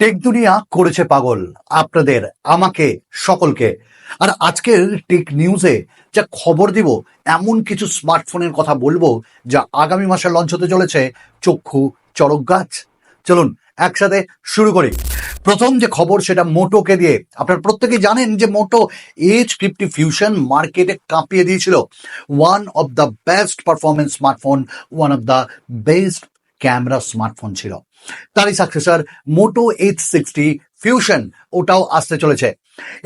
Take দুনিয়া করেছে পাগল আপনাদের, আমাকে, সকলকে। আর আজকের টেক নিউজে যা খবর দিব, এমন কিছু স্মার্টফোনের কথা বলব যা আগামী মাসে লঞ্চ হতে চলেছে চক্ষু চড়ক গাছ। চলুন, একসাথে শুরু করি। প্রথম যে খবর, সেটা মোটোকে দিয়ে। আপনারা প্রত্যেকে জানেন যে মোটো এইচ ফিফটি ফিউশন মার্কেটে কাঁপিয়ে দিয়েছিল। One of the best performance smartphone one of the best camera smartphone ছিল। তারই successor Moto edge sixty fusion ওটাও আসতে চলেছে।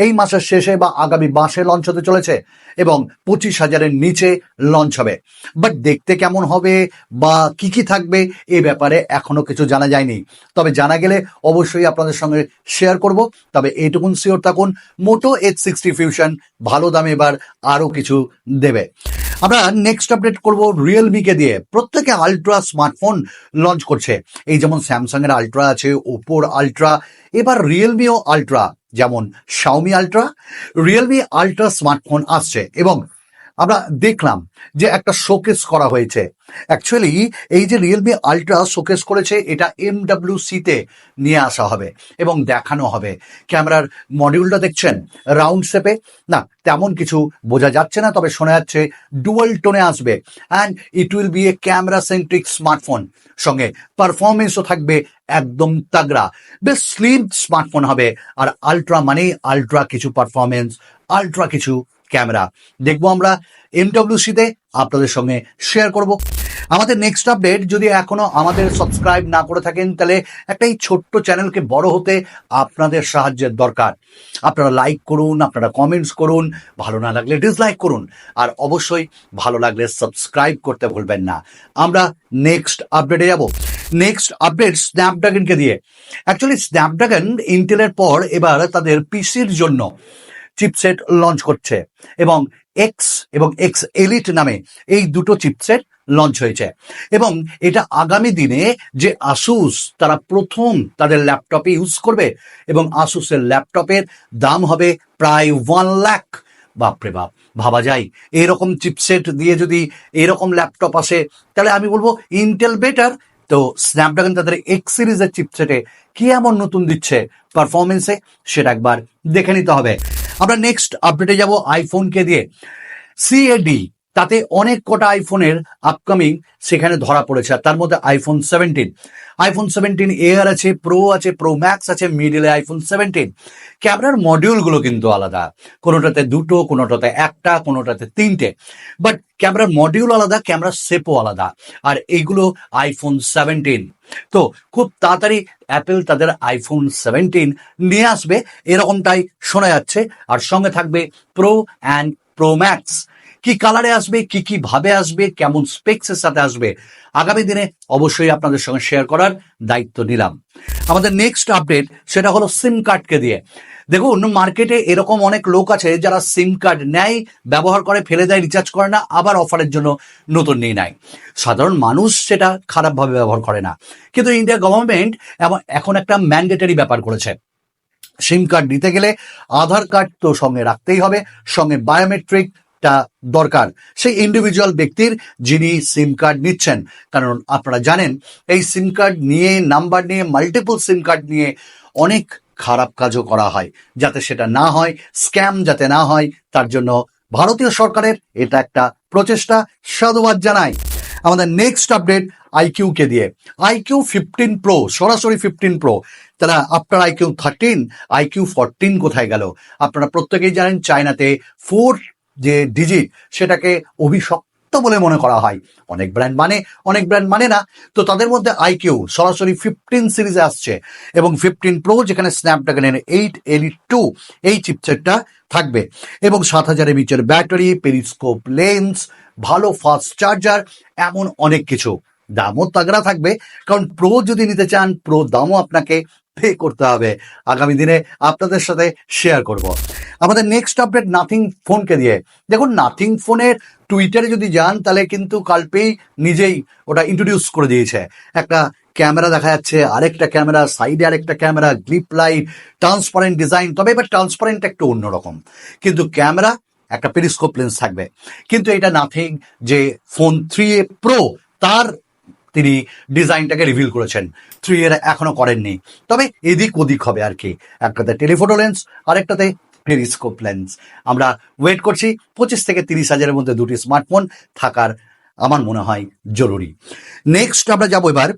এই মাসের শেষে বা আগামী মাসে লঞ্চ হতে চলেছে এবং পঁচিশ হাজারের নিচে লঞ্চ হবে। বাট দেখতে কেমন হবে বা কি কি থাকবে এ ব্যাপারে এখনও কিছু জানা যায়নি। তবে জানা গেলে অবশ্যই আপনাদের সঙ্গে শেয়ার করব। তবে এইটুকুন শিওর থাকুন, মোটো এইচ সিক্সটি ফিউশন ভালো দামে এবার আরও কিছু দেবে। আমরা নেক্সট আপডেট করব রিয়েলমিকে দিয়ে। প্রত্যেকে আলট্রা স্মার্টফোন লঞ্চ করছে। এই যেমন স্যামসাং এর আলট্রা আছে ওপোর আলট্রা এবার রিয়েলমিও আলট্রা যেমন Xiaomi ultra Realme ultra smartphone আসছে এবং আমরা দেখলাম যে একটা শোকেস করা হয়েছে। অ্যাকচুয়ালি এই যে রিয়েলমি আলট্রা শোকেস করেছে, এটা এম তে নিয়ে আসা হবে এবং দেখানো হবে। ক্যামেরার মডিউলটা দেখছেন? রাউন্ড শেপে না, তেমন কিছু বোঝা যাচ্ছে না, তবে শোনা যাচ্ছে ডুয়াল টোনে আসবে। And it will be a camera centric smartphone সঙ্গে পারফরমেন্সও থাকবে একদম তাগড়া। বেশ স্লিম স্মার্টফোন হবে। আর আলট্রা মানেই আলট্রা কিছু পারফরমেন্স আলট্রা কিছু ক্যামেরা। দেখব আমরা এমডব্লিউসিতে আপনাদের সঙ্গে শেয়ার করব। আমাদের নেক্সট আপডেট যদি এখনও আমাদের সাবস্ক্রাইব না করে থাকেন, তাহলে একটা এই ছোট্ট চ্যানেলকে বড় হতে আপনাদের সাহায্যের দরকার। আপনারা লাইক করুন, আপনারা কমেন্টস করুন, ভালো না লাগলে ডিসলাইক করুন। আর অবশ্যই ভালো লাগলে সাবস্ক্রাইব করতে ভুলবেন না। আমরা নেক্সট আপডেটে যাব। নেক্সট আপডেট স্ন্যাপড্রাগনকে দিয়ে। অ্যাকচুয়ালি স্ন্যাপড্রাগন ইন্টেলের পর এবার তাদের পিসির জন্য চিপসেট লঞ্চ করছে। এবং এক্স এবং এক্স এলিট নামে এই দুটো চিপসেট লঞ্চ হয়েছে। এবং এটা আগামী দিনে যে আসুস তারা প্রথম তাদের ল্যাপটপে ইউজ করবে এবং আসুসের ল্যাপটপের দাম হবে প্রায় ওয়ান লাখ বাপরে বাপ, ভাবা যায়। এরকম চিপসেট দিয়ে যদি এরকম ল্যাপটপ আসে, তাহলে আমি বলব ইন্টেল বেটার তো স্ন্যাপড্রাগন তাদের এক্স সিরিজের চিপসেটে কি এমন নতুন দিচ্ছে পারফরমেন্সে সেটা একবার দেখে নিতে হবে। আমরা নেক্সট আপডেটে যাব আইফোনকে দিয়ে সিএডি তাতে অনেক কটা আইফোনের আপকামিং সেখানে ধরা পড়েছে, আর তার মধ্যে iPhone seventeen iPhone seventeen air আছে প্রো আছে প্রো ম্যাক্স আছে মিডিলে আইফোন সেভেন্টিন ক্যামেরার মডিউলগুলো কিন্তু আলাদা। কোনোটাতে দুটো, কোনোটাতে একটা, কোনোটাতে তিনটে। বাট ক্যামেরার মডিউল আলাদা ক্যামেরার সেপও আলাদা। আর এইগুলো আইফোন সেভেন্টিন তো খুব তাড়াতাড়ি অ্যাপেল তাদের আইফোন সেভেন্টিন নিয়ে আসবে, এরকমটাই শোনা যাচ্ছে। আর সঙ্গে থাকবে প্রো অ্যান্ড প্রো ম্যাক্স কি কালারে আসবে, কি কি ভাবে আসবে, কেমন স্পেক্সের সাথে আসবে, আগামী দিনে অবশ্যই আপনাদের সঙ্গে শেয়ার করার দায়িত্ব নিলাম। আমাদের নেক্সট আপডেট সেটা হলো সিম কার্ডকে দিয়ে। দেখুন মার্কেটে এরকম অনেক লোক আছে যারা সিম কার্ড নেয়, ব্যবহার করে, ফেলে দেয় রিচার্জ করে না, আবার অফারের জন্য নতুন নিয়ে নেয় সাধারণ মানুষ সেটা খারাপভাবে ব্যবহার করে না। কিন্তু ইন্ডিয়া গভর্নমেন্ট এবং এখন একটা ম্যান্ডেটারি ব্যাপার করেছে। সিম কার্ড নিতে গেলে আধার কার্ড তো সঙ্গে রাখতেই হবে, সঙ্গে বায়োমেট্রিক টা দরকার। সেই ইন্ডিভিজুয়াল ব্যক্তির যিনি সিম কার্ড নিচ্ছেন, কারণ আপনারা জানেন, এই সিম কার্ড নিয়ে নাম্বার নিয়ে মাল্টিপল সিম কার্ড নিয়ে অনেক খারাপ কাজও করা হয়, যাতে সেটা না হয় স্ক্যাম যাতে না হয়, তার জন্য ভারতীয় সরকারের এটা একটা প্রচেষ্টা। সাধুবাদ জানাই। আমাদের নেক্সট আপডেট আইকিউ কে দিয়ে। আইকিউ ফিফটিন প্রো সরাসরি ফিফটিন প্রো তারা, আপনার আইকিউ থার্টিন আইকিউ ফোরটিন কোথায় গেল? আপনারা প্রত্যেকেই জানেন চায়নাতে ফোর যে ডিজিট সেটাকে অভিশপ্ত বলে মনে করা হয়। অনেক ব্র্যান্ড মানে অনেক ব্র্যান্ড মানে না। তো তাদের মধ্যে আইকিউ সরাসরি ফিফটিন সিরিজে আসছে এবং ফিফটিন প্রো যেখানে স্ন্যাপড্রাগনের এইট এলিট টু এই চিপসেটটা থাকবে। এবং সাত হাজার এমএচের ব্যাটারি পেরিস্কোপ লেন্স ভালো ফাস্ট চার্জার এমন অনেক কিছু। দামও তাগড়া থাকবে। কারণ প্রো যদি নিতে চান প্রো দামও আপনাকে পে করতে হবে। আগামী দিনে আপনাদের সাথে শেয়ার করব। আমাদের নেক্সট আপডেট নাথিং ফোনকে দিয়ে। দেখুন, নাথিং ফোনের টুইটারে যদি যান, তাহলে কিন্তু কালপেই নিজেই ওটা ইন্ট্রোডিউস করে দিয়েছে। একটা ক্যামেরা দেখা যাচ্ছে, আরেকটা ক্যামেরা সাইডে আরেকটা camera glyph light transparent design তবে এবার ট্রান্সপারেন্ট একটু অন্যরকম কিন্তু ক্যামেরা, একটা পেরিস্কোপ লেন্স থাকবে। কিন্তু এটা নাথিং যে ফোন থ্রি এ প্রো তার তিনি ডিজাইনটাকে রিভিল করেছেন। থ্রি এর এখনও করেননি। তবে এদিক ওদিক হবে আর কি। একটাতে টেলিফোটো লেন্স আরেকটাতে পেরিস্কোপ লেন্স আমরা ওয়েট করছি, পঁচিশ থেকে তিরিশ হাজারের মধ্যে দুটি স্মার্টফোন থাকার আমার মনে হয় জরুরি। নেক্সট আমরা যাব এবার,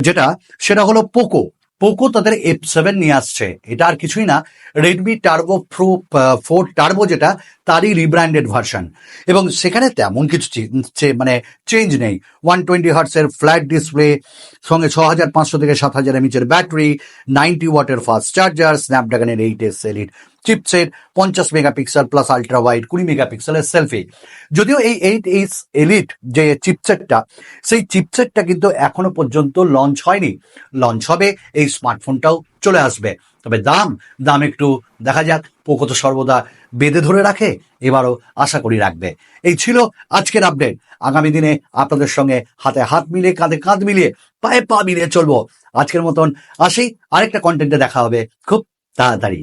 যেটা, সেটা হলো পোকো পোকো তাদের এফ সেভেন নিয়ে আসছে। এটা আর কিছুই না Redmi turbo pro four turbo যেটা, তারই রিব্র্যান্ডেড ভার্সন এবং সেখানে তেমন কিছু মানে চেঞ্জ নেই। ওয়ান টোয়েন্টি হার্টসের ফ্ল্যাট ডিসপ্লে সঙ্গে ছ হাজার পাঁচশো থেকে সাত হাজার এমএচের ব্যাটারি নাইনটি ওয়াটের ফাস্ট চার্জার স্ন্যাপড্রাগনের এইট এস এলিট চিপসেট পঞ্চাশ মেগাপিক্সেল প্লাস আলট্রা ওয়াইড কুড়ি মেগাপিক্সেলের সেলফি যদিও এই এইট এইচ এলিট যে চিপসেটটা সেই চিপসেটটা কিন্তু এখনও পর্যন্ত লঞ্চ হয়নি। লঞ্চ হবে, এই স্মার্টফোনটাও চলে আসবে। তবে দাম দাম একটু দেখা যাক, পোকো তো সর্বদা বেঁধে ধরে রাখে, এবারও আশা করি রাখবে। এই ছিল আজকের আপডেট আগামী দিনে আপনাদের সঙ্গে হাতে হাত মিলিয়ে কাঁধে কাঁধ মিলিয়ে, পায়ে পা মিলিয়ে চলবো। আজকের মতন আসি, আরেকটা কন্টেন্টে দেখা হবে। খুব তাড়াতাড়ি।